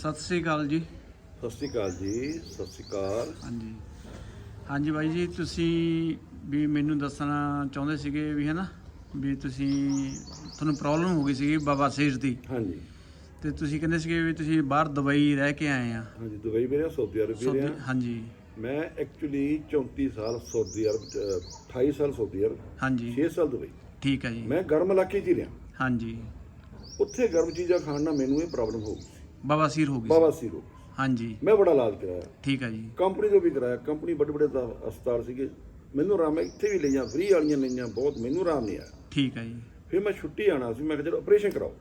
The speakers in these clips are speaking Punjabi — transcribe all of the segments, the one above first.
ਸਤਿ ਸ੍ਰੀ ਅਕਾਲ ਜੀ। ਸਤਿ ਸ਼੍ਰੀ ਅਕਾਲ ਜੀ ਸਤਿ ਸ਼੍ਰੀ ਅਕਾਲ। ਹਾਂਜੀ। ਹਾਂਜੀ ਬਾਈ ਜੀ ਤੁਸੀਂ ਵੀ ਮੈਨੂੰ ਦੱਸਣਾ ਚਾਹੁੰਦੇ ਸੀਗੇ ਵੀ ਹੈ ਨਾ ਵੀ ਤੁਸੀਂ ਤੁਹਾਨੂੰ ਪ੍ਰੋਬਲਮ ਹੋ ਗਈ ਸੀਗੀ ਬਾਬਾ ਸੇਜ ਦੀ। ਹਾਂਜੀ। ਤੇ ਤੁਸੀਂ ਕਹਿੰਦੇ ਸੀਗੇ ਵੀ ਤੁਸੀਂ ਬਾਹਰ ਦੁਬਈ ਰਹਿ ਕੇ ਆਏ ਆ। ਹਾਂਜੀ ਦੁਬਈ ਮੇਰੇ ਸਾਊਦੀ ਅਰਬ ਵੀ ਰਿਹਾ ਹਾਂਜੀ। ਮੈਂ ਐਕਚੁਅਲੀ 34 ਸਾਲ ਸਾਊਦੀ ਅਰਬ ਚ, ਅਹ, 28 ਸਾਲ ਸਾਊਦੀ ਅਰਬ ਹਾਂਜੀ। 6 ਸਾਲ ਦੁਬਈ। ਠੀਕ ਹੈ ਜੀ। ਮੈਂ ਗਰਮ ਇਲਾਕੇ 'ਚ ਹੀ ਰਿਹਾ। ਹਾਂਜੀ। ਉੱਥੇ ਗਰਮ ਚੀਜ਼ਾਂ ਖਾਣ ਨਾਲ ਮੈਨੂੰ ਇਹ ਪ੍ਰੋਬਲਮ ਹੋ ਗਈ ਸੀ। ਬਾਬਾ ਸੀਰ ਹੋ ਗਈ ਸੀ। ਬਾਬਾ ਸੀਰੋ ਹਾਂਜੀ। ਮੈਂ ਬੜਾ ਇਲਾਜ ਕਰਾਇਆ। ਠੀਕ ਹੈ ਜੀ। ਕੰਪਨੀ ਤੋਂ ਵੀ ਕਰਾਇਆ। ਕੰਪਨੀ ਵੱਡੇ ਵੱਡੇ ਦਾ ਹਸਪਤਾਲ ਸੀਗੇ। ਮੈਨੂੰ ਆਰਾਮ ਹੈ ਇੱਥੇ ਵੀ ਲਈਆਂ ਫ੍ਰੀ ਵਾਲੀਆਂ ਲਈਆਂ ਬਹੁਤ ਮੈਨੂੰ ਆਰਾਮ ਨਹੀਂ ਆਇਆ। ਠੀਕ ਹੈ ਜੀ। ਫਿਰ ਮੈਂ ਛੁੱਟੀ ਆਣਾ ਸੀ। ਮੈਂ ਕਿਹਾ ਚਲੋ ਆਪਰੇਸ਼ਨ ਕਰਾਓ।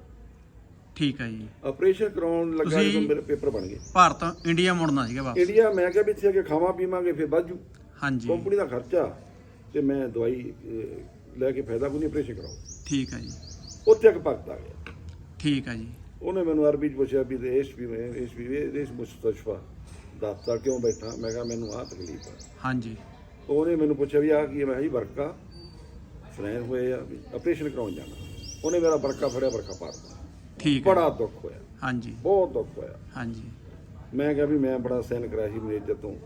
ਠੀਕ ਹੈ ਜੀ। ਆਪਰੇਸ਼ਨ ਕਰਾਉਣ ਲੱਗਾ ਤੁਸੀਂ- ਜਦੋਂ ਮੇਰੇ ਪੇਪਰ ਬਣ ਗਏ। ਭਾਰਤ ਇੰਡੀਆ ਮੁੜਨਾ ਸੀਗਾ ਵਾਪਸ। ਇੰਡੀਆ ਮੈਂ ਕਿਹਾ ਵੀ ਇੱਥੇ ਆ ਕੇ ਖਾਵਾਂ ਪੀਵਾਂਗੇ ਫਿਰ ਬਾਜੂ ਹਾਂਜੀ। ਕੰਪਨੀ ਦਾ ਖਰਚਾ ਤੇ ਮੈਂ ਦਵਾਈ ਅਹ, ਲੈ ਕੇ ਫਾਇਦਾ ਕੋਈ ਨਹੀਂ ਆਪਰੇਸ਼ਨ ਕਰਾਓ। ਠੀਕ ਹੈ ਜੀ। ਉੱਥੇ ਇੱਕ ਭਗਤ ਆ ਗਿਆ। ਠੀਕ ਹੈ ਜੀ। ਉਹਨੇ ਮੈਨੂੰ ਅਰਬੀ ਚ ਪੁੱਛਿਆ ਵੀ ਦੇਸ਼ ਵੀ ਮੈਂ ਇਸ ਵੀ ਇਸ ਮੁਸਤਸ਼ਫਾ ਦੱਸਦਾ ਕਿਉਂ ਬੈਠਾ? ਮੈਂ ਕਿਹਾ ਮੈਨੂੰ ਆਹ ਤਕਲੀਫ ਆ। ਹਾਂਜੀ। ਉਹਨੇ ਮੈਨੂੰ ਪੁੱਛਿਆ ਵੀ ਆਹ ਕੀ ਹੈ ਮੈਂ ਕਿਹਾ ਜੀ ਵਰਕਾ। ਫਰੈਨ ਹੋਏ ਆ ਵੀ ਆਪਰੇਸ਼ਨ ਕਰਾਉਣ ਜਾਣਾ। ਉਹਨੇ ਮੇਰਾ ਵਰਕਾ ਫੜਿਆ ਵਰਕਾ ਪਾੜਦਾ ਠੀਕ ਹੈ। ਬੜਾ ਦੁੱਖ ਹੋਇਆ। ਹਾਂਜੀ। ਬਹੁਤ ਦੁੱਖ ਹੋਇਆ। ਹਾਂਜੀ। ਮੈਂ ਕਿਹਾ ਵੀ ਮੈਂ ਬੜਾ ਸਹਿਨ ਕਰਾਇਆ ਸੀ ਮੇਰੇ ਤੋਂ ਤੂੰ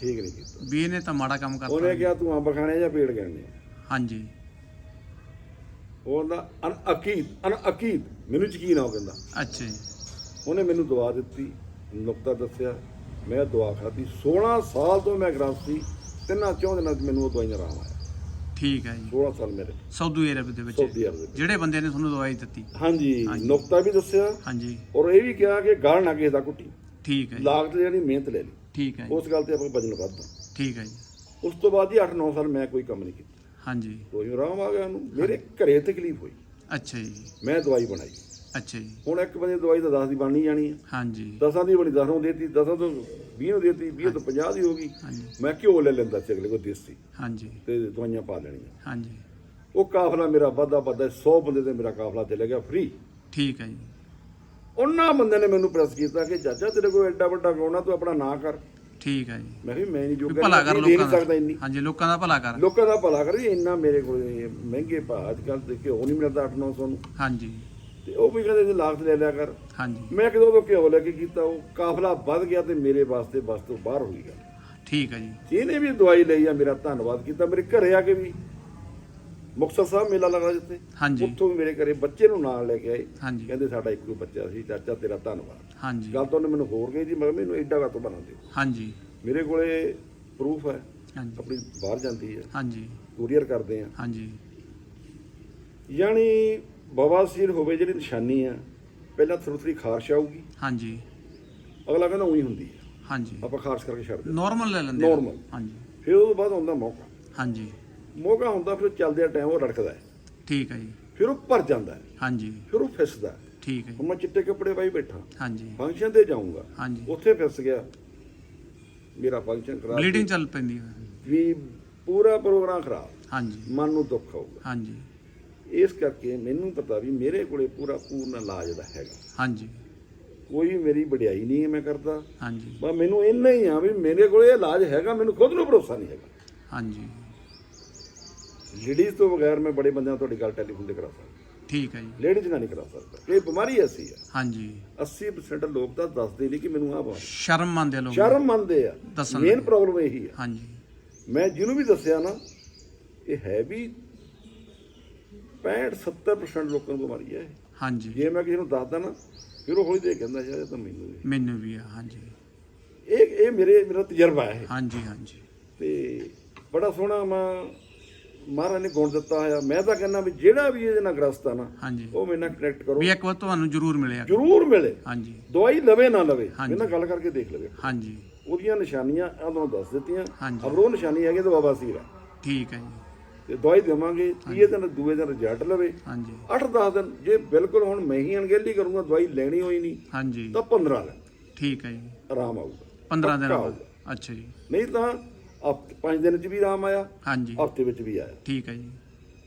ਠੀਕ ਨਹੀਂ ਕੀਤਾ। ਵੀ ਇਹਨੇ ਤਾਂ ਮਾੜਾ ਕੰਮ ਕਰਤਾ। ਉਹਨੇ ਕਿਹਾ ਤੂੰ ਅੰਬ ਖਾਣੇ ਜਾਂ ਪੇੜ ਗਿਣਨੇ? ਆ ਹਾਂਜੀ। ਉਹਦਾ ਅਨ ਅਕੀਦ ਅਨ ਅਕੀਦ। ਮੈਨੂੰ ਯਕੀਨ ਆ ਉਹ ਕਹਿੰਦਾ। ਅੱਛਾ ਜੀ। ਉਹਨੇ ਮੈਨੂੰ ਦਵਾ ਦਿੱਤੀ ਨੁਕਤਾ ਦੱਸਿਆ। ਮੈਂ ਦਵਾ ਖਾਧੀ। 16 ਸਾਲ ਤੋਂ ਮੈਂ ਗ੍ਰਸਤ ਸੀ ਤਿੰਨਾਂ ਚੌਂ ਦਿਨਾਂ 'ਚ ਮੈਨੂੰ ਉਹ ਦਵਾਈ ਨਾਲ ਆਰਾਮ ਆਇਆ। ਠੀਕ ਹੈ ਜੀ। 16 ਸਾਲ ਮੇਰੇ। ਸਾਊਦੀ ਅਰਬ ਦੇ ਵਿੱਚ। ਸਾਊਦੀ ਅਰਬ ਦੇ ਵਿੱਚ। ਜਿਹੜੇ ਬੰਦੇ ਨੇ ਤੁਹਾਨੂੰ ਦਵਾਈ ਦਿੱਤੀ? ਹਾਂਜੀ ਹਾਂਜੀ। ਨੁਕਤਾ ਵੀ ਦੱਸਿਆ। ਹਾਂਜੀ। ਔਰ ਇਹ ਵੀ ਕਿਹਾ ਕਿ ਗਾਲ ਨਾ ਕਿਸੇ ਦਾ ਕੁੱਟੀ। ਠੀਕ ਹੈ ਜੀ। ਲਾਗਤ ਜਿਹੜੀ ਮਿਹਨਤ ਲੈ ਲਈ। ਠੀਕ ਹੈ ਜੀ। ਉਸ ਗੱਲ ਤੇ ਆਪਾਂ ਵਜਨ ਵੱਧਦਾ। ਠੀਕ ਹੈ ਜੀ। ਉਸ ਤੋਂ ਬਾਅਦ ਹੀ 8-9 ਸਾਲ ਮੈਂ ਕੋਈ ਕੰਮ ਨਹੀਂ ਕੀਤਾ। ਹਾਂਜੀ। ਕੋਈ ਆਰਾਮ ਆ ਗਿਆ ਉਹਨੂੰ। ਮੇਰੇ ਘਰੇ ਤਕਲੀਫ ਹੋਈ। ਅੱਛਾ ਜੀ। ਮੈਂ ਦਵਾਈ ਬਣਾਈ। ਅੱਛਾ ਜੀ। ਹੁਣ ਇੱਕ ਬੰਦੇ ਦਵਾਈ ਤਾਂ 10 ਦੀ ਬਣਨੀ ਜਾਣੀ ਹੈ ਹਾਂਜੀ। ਦਸਾਂ ਦੀ ਬਣੀ 10 ਨੂੰ ਦੇਤੀ 10 ਤੋਂ 20 ਨੂੰ ਦੇਤੀ 20 ਤੋਂ 50 ਦੀ ਹੋ ਗਈ। ਹਾਂਜੀ। ਮੈਂ ਘਿਓ ਲੈ ਲੈਂਦਾ ਸੀ ਅਗਲੇ ਕੋ ਦੇਸੀ। ਹਾਂਜੀ। ਤੇ ਦਵਾਈਆਂ ਪਾ ਲੈਣੀਆਂ। ਹਾਂਜੀ। ਉਹ ਕਾਫਲਾ ਮੇਰਾ ਵੱਧਾ ਵੱਧਾ 100 ਬੰਦੇ ਤੇ ਮੇਰਾ ਕਾਫਲਾ ਚਲੇ ਗਿਆ ਫ੍ਰੀ ਠੀਕ ਹੈ ਜੀ। ਉਹਨਾਂ ਬੰਦੇ ਨੇ ਮੈਨੂੰ ਪ੍ਰੈਸ ਕੀਤਾ ਕਿ ਚਾਚਾ ਤੇਰੇ ਕੋਲ ਐਡਾ ਵੱਡਾ ਗਾਉਣਾ ਤੂੰ ਆਪਣਾ ਨਾਂ ਕਰ। ਠੀਕ ਹੈ ਜੀ। ਮੈਂ ਕਿਹਾ ਵੀ ਮੈਂ ਨਹੀਂ ਜੋਗਾ ਭਲਾ ਕਰ ਦੇ ਲੋਕਾਂ ਸਕਦਾ ਦਾ। ਇੰਨੀ। ਹਾਂਜੀ ਲੋਕਾਂ ਦਾ ਭਲਾ ਕਰ। ਲੋਕਾਂ ਦਾ ਭਲਾ ਕਰ ਵੀ ਇੰਨਾ ਮੇਰੇ ਕੋਲ ਇਹ ਮਹਿੰਗੇ ਭਾਅ ਅੱਜ ਕੱਲ ਤੇ ਘਿਓ ਨਹੀਂ ਮਿਲਦਾ 8-900 ਨੂੰ। ਹਾਂਜੀ। ਤੇ ਉਹ ਵੀ ਕਹਿੰਦੇ ਸੀ ਲਾਗਤ ਲੈ ਲਿਆ ਕਰ। ਹਾਂਜੀ। ਮੈਂ ਕਿਦੋਂ ਤੋਂ ਘਿਓ ਲੈ ਕੇ ਕੀਤਾ ਉਹ ਕਾਫਲਾ ਵੱਧ ਗਿਆ ਤੇ ਮੇਰੇ ਵਾਸਤੇ ਬਸ ਤੋਂ ਬਾਹਰ ਹੋ ਗਿਆ। ਠੀਕ ਹੈ ਜੀ। ਜਿਹਨੇ ਵੀ ਦਵਾਈ ਲਈ ਆ ਮੇਰਾ ਧੰਨਵਾਦ ਕੀਤਾ ਮੇਰੇ ਘਰੇ ਆ ਕੇ ਵੀ। ਮੁਕਤਸਰ ਸਾਹਿਬ ਮੇਲਾ ਲੱਗਾ ਜਿੱਥੇ। ਹਾਂਜੀ। ਉੱਥੋਂ ਵੀ ਮੇਰੇ ਘਰੇ ਬੱਚੇ ਨੂੰ ਨਾਲ ਲੈ ਕੇ ਆਏ। ਹਾਂਜੀ। ਕਹਿੰਦੇ ਸਾਡਾ ਇੱਕੋ ਬੱਚਾ ਸੀ ਚਾਚਾ ਤੇਰਾ ਧੰਨਵਾਦ। ਹਾਂਜੀ। ਗੱਲ ਤਾਂ ਉਹਨੇ ਮੈਨੂੰ ਹੋਰ ਗਈ ਜੀ ਮੈਂ ਕਿਹਾ ਮੈਨੂੰ ਐਡਾ ਕਾਤੋਂ ਬਣਾਉਂਦੇ ਹਾਂਜੀ। ਮੇਰੇ ਕੋਲੇ ਪ੍ਰੂਫ ਹੈ ਹਾਂਜੀ। ਆਪਣੀ ਬਾਹਰ ਜਾਂਦੀ ਹੈ। ਹਾਂਜੀ। ਕੁਰੀਅਰ ਕਰਦੇ ਆ। ਹਾਂਜੀ। ਯਾਨੀ ਬਵਾਸੀਰ ਹੋਵੇ ਜਿਹੜੀ ਨਿਸ਼ਾਨੀ ਆ ਪਹਿਲਾਂ ਥੋੜੀ ਥੋੜੀ ਖਾਰਸ਼ ਆਊਗੀ। ਹਾਂਜੀ। ਅਗਲਾ ਕਹਿੰਦਾ ਉਹੀ ਹੁੰਦੀ ਹੈ। ਹਾਂਜੀ। ਆਪਾਂ ਖਾਰਸ਼ ਕਰਕੇ ਛੱਡ ਦਿੰਦੇ ਨਾਰਮਲ ਲੈ ਲੈਂਦੇ। Normal। ਹਾਂਜੀ। ਫਿਰ ਉਹ ਤੋਂ ਬਾਅਦ ਆਉਂਦਾ ਮੌਕਾ। ਹਾਂਜੀ। ਮੌਕਾ ਹੁੰਦਾ ਫਿਰ ਚੱਲਦੇ ਟਾਈਮ ਉਹ ਰੜਕਦਾ ਹੈ। ਠੀਕ ਹੈ ਜੀ। ਫਿਰ ਉਹ ਭਰ ਜਾਂਦਾ ਹੈ। ਹਾਂਜੀ। ਫਿਰ ਉਹ ਫਿਸਦਾ ਹੈ। ਠੀਕ ਹੈ ਹੁਣ ਮੈਂ ਚਿੱਟੇ ਕੱਪੜੇ ਪਾਈ ਬੈਠਾ। ਹਾਂਜੀ। ਫੰਕਸ਼ਨ ਤੇ ਜਾਊਂਗਾ। ਹਾਂਜੀ। ਉੱਥੇ ਫਿਸ ਗਿਆ। ਮੇਰਾ ਫੰਕਸ਼ਨ ਖਰਾਬ ਬਲੀਡਿੰਗ ਚੱਲ ਪੈਂਦੀ ਹੈ। ਵੀ ਪੂਰਾ ਪ੍ਰੋਗਰਾਮ ਖਰਾਬ। ਹਾਂਜੀ। ਮਨ ਨੂੰ ਦੁੱਖ ਆਊਗਾ ਹਾਂਜੀ। ਇਸ ਕਰਕੇ ਮੈਨੂੰ ਪਤਾ ਵੀ ਮੇਰੇ ਕੋਲੇ ਪੂਰਾ ਪੂਰਨ ਇਲਾਜ ਦਾ ਹੈਗਾ। ਹਾਂਜੀ। ਕੋਈ ਮੇਰੀ ਵਡਿਆਈ ਨਹੀਂ ਹੈ ਮੈਂ ਕਰਦਾ। ਹਾਂਜੀ। ਬਸ ਮੈਨੂੰ ਇੰਨਾ ਹੀ ਆ ਵੀ ਮੇਰੇ ਕੋਲੇ ਇਲਾਜ ਹੈਗਾ ਮੈਨੂੰ ਖੁਦ ਨੂੰ ਭਰੋਸਾ ਨਹੀਂ ਹੈਗਾ। ਹਾਂਜੀ। ਲੇਡੀਜ਼ ਤੋਂ ਬਗੈਰ ਮੈਂ ਬੜੇ ਬੰਦਿਆਂ ਤੁਹਾਡੀ ਗੱਲ ਟੈਲੀਫੋਨ ਤੇ ਕਰਾ ਸਕਦਾ। ਠੀਕ ਹੈ ਜੀ। ਲੇਡੀਜ਼ ਨਾਲ ਨਹੀਂ ਕਰਾ ਸਕਦਾ। ਇਹ ਬਿਮਾਰੀ ਐਸੀ ਆ ਹਾਂਜੀ। 80% ਲੋਕ ਤਾਂ ਦੱਸਦੇ ਨਹੀਂ ਕਿ ਮੈਨੂੰ ਆਹ ਬਿਮਾਰੀ ਸ਼ਰਮ ਮੰਨਦੇ ਆ ਲੋਕ। ਸ਼ਰਮ ਮੰਨਦੇ ਆ। ਦੱਸਣ ਮੇਨ। ਪ੍ਰੋਬਲਮ ਇਹੀ ਆ ਹਾਂਜੀ। ਮੈਂ ਜਿਹਨੂੰ ਵੀ ਦੱਸਿਆ ਨਾ ਇਹ ਹੈ ਵੀ 65 70% ਲੋਕਾਂ ਨੂੰ ਬਿਮਾਰੀ ਹੈ। ਹਾਂਜੀ। ਜੇ ਮੈਂ ਕਿਸੇ ਨੂੰ ਦੱਸਦਾ ਨਾ ਫਿਰ ਉਹ ਹੌਲੀ ਦੇ ਕਹਿੰਦਾ ਯਾਰ ਇਹ ਤਾਂ ਮੈਨੂੰ ਵੀ ਮੈਨੂੰ ਵੀ ਆ ਹਾਂਜੀ। ਇਹ ਇਹ ਮੇਰੇ ਮੇਰਾ ਤਜਰਬਾ ਹੈ ਹਾਂਜੀ ਹਾਂਜੀ। ਤੇ ਬੜਾ ਸੋਹਣਾ ਮੈਂ ਮਹਾਰਾਜ ਨੇ ਗੁਣ ਦਿੱਤਾ ਹੋਇਆ। ਮੈਂ ਤਾਂ ਕਹਿੰਦਾ ਵੀ ਜਿਹੜਾ ਵੀ ਇਹਦੇ ਨਾਲ ਗ੍ਰਸਤ ਆ ਨਾ ਹਾਂਜੀ। ਉਹ ਮੇਰੇ ਨਾਲ ਕਨੈਕਟ ਕਰੋ। ਵੀ ਇੱਕ ਵਾਰ ਤੁਹਾਨੂੰ ਜ਼ਰੂਰ ਮਿਲਿਆ। ਜ਼ਰੂਰ ਮਿਲੇ। ਹਾਂਜੀ। ਦਵਾਈ ਲਵੇ ਨਾ ਲਵੇ। ਮੇਰੇ ਨਾਲ ਗੱਲ ਕਰਕੇ ਦੇਖ ਲਵੇ। ਹਾਂਜੀ। ਉਹਦੀਆਂ ਨਿਸ਼ਾਨੀਆਂ ਆਦੋਂ ਦੱਸ ਦਿੱਤੀਆਂ। ਅਗਰ ਉਹ ਨਿਸ਼ਾਨੀ ਹੈਗੀ ਤਾਂ ਬਾਬਾ ਸੀਰ ਆ। ਠੀਕ ਹੈ ਜੀ। ਤੇ ਦਵਾਈ ਦੇਵਾਂਗੇ 30 ਦਿਨ ਦੂਏ ਦਿਨ ਰਿਜ਼ਲਟ ਲਵੇ। ਹਾਂਜੀ। 8-10 ਦਿਨ ਜੇ ਬਿਲਕੁਲ ਹੁਣ ਮੈਂ ਹੀ ਅਣਗਹਿਲੀ ਕਰੂੰਗਾ ਦਵਾਈ ਲੈਣੀ ਹੋਈ ਨਹੀਂ ਹਾਂਜੀ। ਤਾਂ 15 ਦਿਨ। ਠੀਕ ਹੈ ਜੀ। ਆਰਾਮ ਆਊਗਾ। 15 ਦਿਨ ਆਊਗਾ। ਅੱਛਾ ਜੀ। ਨਹੀਂ ਤਾਂ 5 ਦਿਨ ਚ ਵੀ ਆਰਾਮ ਆਇਆ ਹਾਂਜੀ। ਹਫ਼ਤੇ ਵਿੱਚ ਵੀ ਆਇਆ। ਠੀਕ ਹੈ ਜੀ।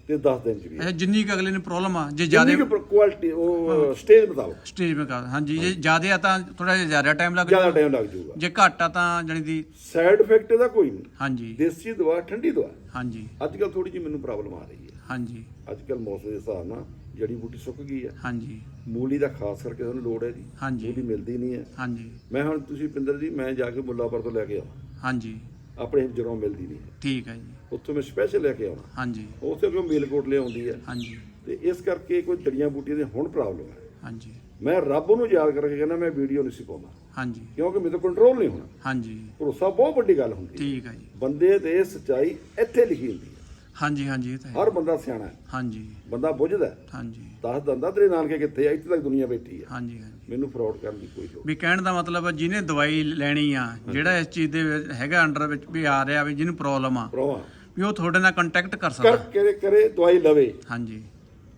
ਤੇ 10 ਦਿਨ ਚ ਵੀ ਅੱਛਾ ਜਿੰਨੀ ਕੁ ਅਗਲੇ ਨੂੰ ਪ੍ਰੋਬਲਮ ਆ ਜੇ ਜ਼ਿਆਦਾ ਜ਼ਿਆਦਾ ਕੁਆਲਿਟੀ ਉਹ ਸਟੇਜ ਮੁਤਾਬਕ। ਸਟੇਜ ਕਰ ਹਾਂਜੀ ਜੇ ਜ਼ਿਆਦਾ ਆ ਤਾਂ ਥੋੜਾ ਜਿਹਾ ਜ਼ਿਆਦਾ ਟਾਈਮ ਲੱਗ ਜ਼ਿਆਦਾ ਜਾਊਗਾ ਟਾਈਮ ਲੱਗ ਜਾਊਗਾ ਜੇ ਘੱਟ ਆ ਤਾਂ ਜਾਣੀ ਦੀ ਸਾਈਡ ਇਫੈਕਟ ਇਹਦਾ ਕੋਈ ਨਹੀਂ। ਹਾਂਜੀ। ਦੇਸੀ ਦਵਾ ਠੰਡੀ ਦਵਾ। ਹਾਂਜੀ। ਅੱਜ ਕੱਲ ਥੋੜੀ ਜਿਹੀ ਮੈਨੂੰ ਪ੍ਰੋਬਲਮ ਆ ਰਹੀ ਹੈ। ਹਾਂਜੀ। ਅੱਜ ਕੱਲ ਮੌਸਮ ਦੇ ਹਿਸਾਬ ਨਾਲ ਜੜੀ ਬੂਟੀ ਸੁੱਕ ਗਈ ਹੈ। ਹਾਂਜੀ। ਮੂਲੀ ਦਾ ਖਾਸ ਕਰਕੇ ਸਾਨੂੰ ਲੋੜ ਹੈ ਜੀ। ਹਾਂਜੀ। ਮੂਲੀ ਮਿਲਦੀ ਨਹੀਂ ਹੈ। ਹਾਂਜੀ। ਮੈਂ ਹੁਣ ਤੁਸੀਂ ਪਿੰਦਰ ਜੀ ਮੈਂ ਜਾ ਕੇ ਮੁੱਲਾਪੁਰ ਤੋਂ ਲੈ ਕੇ ਆਵਾਂ। ਹਾਂਜੀ। ਆਪਣੇ ਜਰੋਂ ਮਿਲਦੀ ਨਹੀਂ ਹੈ। ਠੀਕ ਹੈ ਜੀ। ਉੱਥੋਂ ਮੈਂ ਸਪੈਸ਼ਲ ਲੈ ਕੇ ਆਉਣਾ। ਹਾਂਜੀ। ਉੱਥੇ ਕਿਉਂ ਮੇਲਕੋਟ ਲਿਆਉਂਦੀ ਹੈ। ਹਾਂਜੀ। ਤੇ ਇਸ ਕਰਕੇ ਕੋਈ ਜੜੀਆਂ ਬੂਟੀਆਂ ਦੀ ਹੁਣ ਪ੍ਰੋਬਲਮ ਹੈ। ਹਾਂਜੀ। ਮੈਂ ਰੱਬ ਨੂੰ ਯਾਦ ਕਰਕੇ ਕਹਿੰਦਾ ਮੈਂ ਵੀਡੀਓ ਨਹੀਂ ਸੀ ਪਾਉਂਦਾ ਹਾਂਜੀ। ਕਿਉਂਕਿ ਮੇਰੇ ਤੋਂ ਕੰਟਰੋਲ ਨਹੀਂ ਹੋਣਾ। ਹਾਂਜੀ। ਭਰੋਸਾ ਬਹੁਤ ਵੱਡੀ ਗੱਲ ਹੁੰਦੀ ਹੈ। ਠੀਕ ਹੈ ਜੀ। ਬੰਦੇ ਤੇ ਸੱਚਾਈ ਇੱਥੇ ਲਿਖੀ ਹੁੰਦੀ ਹੈ। ਹਾਂਜੀ ਹਾਂਜੀ ਇਹ ਤਾਂ ਹੈ। ਹਰ ਬੰਦਾ ਸਿਆਣਾ ਹੈ। ਹਾਂਜੀ। ਬੰਦਾ ਬੁੱਝਦਾ ਹੈ। ਹਾਂਜੀ। ਦੱਸ ਦਿੰਦਾ ਤੇਰੇ ਨਾਨਕੇ ਕਿੱਥੇ ਆ? ਇੱਥੇ ਤੱਕ ਦੁਨੀਆ ਬੈਠੀ ਹੈ ਹਾਂਜੀ ਹਾਂਜੀ। ਮੈਨੂੰ ਫਰਾਡ ਕਰਨ ਦੀ ਕੋਈ ਲੋੜ ਵੀ ਕਹਿਣ ਦਾ ਮਤਲਬ ਹੈ ਜਿਹਨੇ ਦਵਾਈ ਲੈਣੀ ਆ ਜਿਹੜਾ ਇਸ ਚੀਜ਼ ਦੇ ਵਿੱਚ ਹੈਗਾ ਅੰਡਰ ਵਿੱਚ ਵੀ ਆ ਰਿਹਾ ਵੀ ਜਿਹਨੂੰ ਪ੍ਰੋਬਲਮ ਆ ਪ੍ਰਵਾ ਵੀ ਉਹ ਤੁਹਾਡੇ ਨਾਲ ਕੰਟੈਕਟ ਕਰ ਕਰ ਸਕਦਾ। ਕਰੇ ਕਰੇ ਦਵਾਈ ਲਵੇ। ਹਾਂਜੀ।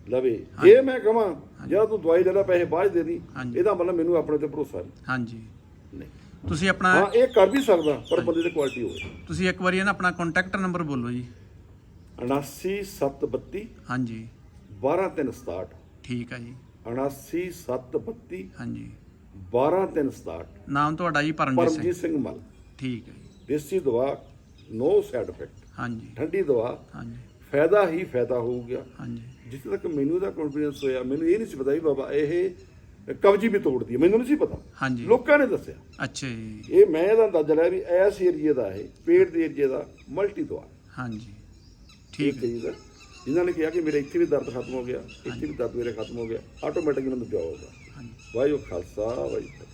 ਲਵੇ। ਇਹ ਮੈਂ ਕਹਾਂ ਜਾਂ ਤੂੰ ਦਵਾਈ ਲੈ ਲੈ ਪੈਸੇ ਬਾਅਦ ਦੇ ਦੀ ਹਾਂਜੀ। ਇਹਦਾ ਮਤਲਬ ਮੈਨੂੰ ਆਪਣੇ ਤੇ ਭਰੋਸਾ ਨਹੀਂ। ਹਾਂਜੀ। ਨਹੀਂ। ਤੁਸੀਂ ਆਪਣਾ ਹਾਂ ਇਹ ਕਰ ਵੀ ਸਕਦਾ ਪਰ ਬੰਦੇ ਦੀ ਕੁਆਲਿਟੀ ਹੋਵੇ। ਤੁਸੀਂ ਇੱਕ ਵਾਰੀ ਨਾ ਆਪਣਾ ਕੰਟੈਕਟ ਨੰਬਰ ਬੋਲੋ ਜੀ। 79732 ਹਾਂਜੀ। 12367 ਠੀਕ ਹੈ ਜੀ। 79732 ਹਾਂਜੀ। 12367 ਨਾਮ ਤੁਹਾਡਾ ਜੀ ਪਰਮਜੀਤ ਸਿੰਘ। ਪਰਮਜੀਤ ਸਿੰਘ ਮਲ। ਠੀਕ ਹੈ ਜੀ। ਦੇਸੀ ਦਵਾ ਨੋ ਸਾਈਡ ਇਫੈਕਟ ਹਾਂਜੀ। ਠੰਡੀ ਦਵਾ। ਹਾਂਜੀ। ਫਾਇਦਾ ਹੀ ਫਾਇਦਾ ਹੋਊਗਾ। ਹਾਂਜੀ। ਜਿੱਥੇ ਤੱਕ ਮੈਨੂੰ ਦਾ ਕੌਨਫੀਡੈਂਸ ਹੋਇਆ ਮੈਨੂੰ ਇਹ ਨਹੀਂ ਸੀ ਪਤਾ ਵੀ ਬਾਬਾ ਇਹ ਕਬਜੀ ਵੀ ਤੋੜਦੀ ਹੈ ਮੈਨੂੰ ਨਹੀਂ ਸੀ ਪਤਾ। ਹਾਂਜੀ। ਲੋਕਾਂ ਨੇ ਦੱਸਿਆ। ਅੱਛਾ ਜੀ। ਇਹ ਮੈਂ ਇਹਦਾ ਅੰਦਾਜ਼ਾ ਲਾਇਆ ਵੀ ਇਸ ਏਰੀਏ ਦਾ ਇਹ ਪੇਟ ਦੇ ਏਰੀਏ ਦਾ ਮਲਟੀ ਦਵਾ ਹਾਂਜੀ। ਠੀਕ ਹੈ ਹੈ ਜਿਨ੍ਹਾਂ ਨੇ ਕਿਹਾ ਕਿ ਮੇਰੇ ਇੱਥੇ ਵੀ ਦਰਦ ਖਤਮ ਹੋ ਗਿਆ ਇੱਥੇ ਵੀ ਦਰਦ ਮੇਰੇ ਖਤਮ ਹੋ ਗਿਆ ਆਟੋਮੈਟਿਕ ਇਹਨਾਂ ਨੂੰ ਜਾਊਗਾ ਹਾਂਜੀ। ਵਾਹਿਗੁਰੂ ਖਾਲਸਾ ਵਾਹਿਗੁਰੂ।